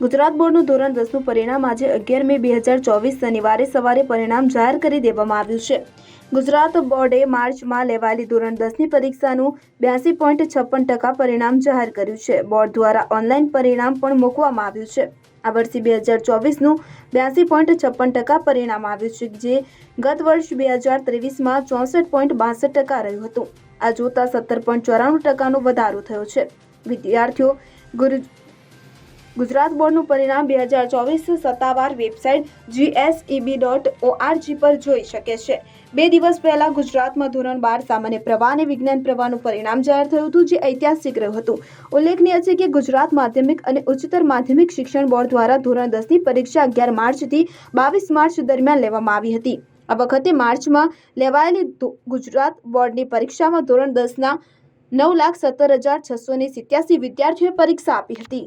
ગુજરાત બોર્ડનું ધોરણ દસનું પરિણામ આજે અગિયાર મે બે હજાર ચોવીસ શનિવારે સવારે પરિણામ જાહેર કરી દેવામાં આવ્યું છે. ગુજરાત બોર્ડે માર્ચમાં લેવાયેલી ધોરણ દસની પરીક્ષાનું બ્યાસી પોઈન્ટ છપ્પન ટકા પરિણામ જાહેર કર્યું છે. બોર્ડ દ્વારા ઓનલાઈન પરિણામ પણ મૂકવામાં આવ્યું છે. આ વર્ષે બે હજાર ચોવીસનું બ્યાસી પોઈન્ટ છપ્પન ટકા પરિણામ આવ્યું છે, જે ગત વર્ષ બે હજાર ત્રેવીસમાં ચોસઠ પોઈન્ટ બાસઠ ટકા રહ્યું હતું. આ જોતાં સત્તર પોઈન્ટ ચોરાણું ટકાનો વધારો થયો છે. વિદ્યાર્થીઓ ગુરુ ગુજરાત બોર્ડનું પરિણામ બે હજાર ચોવીસ સત્તાવાર વેબસાઇટ જીએસઈબી ડોટ ઓઆરજી પર જોઈ શકે છે. બે દિવસ પહેલા ગુજરાતમાં ધોરણ બાર સામાન્ય પ્રવાહ અને વિજ્ઞાન પ્રવાહનું પરિણામ જાહેર થયું હતું, જે ઐતિહાસિક રહ્યું હતું. ઉલ્લેખનીય છે કે ગુજરાત માધ્યમિક અને ઉચ્ચતર માધ્યમિક શિક્ષણ બોર્ડ દ્વારા ધોરણ દસની પરીક્ષા અગિયાર માર્ચથી બાવીસ માર્ચ દરમિયાન લેવામાં આવી હતી. આ વખતે માર્ચમાં લેવાયેલી ગુજરાત બોર્ડની પરીક્ષામાં ધોરણ દસના નવ લાખ સત્તર હજાર છસો ને સિત્યાસી વિદ્યાર્થીઓએ પરીક્ષા આપી હતી.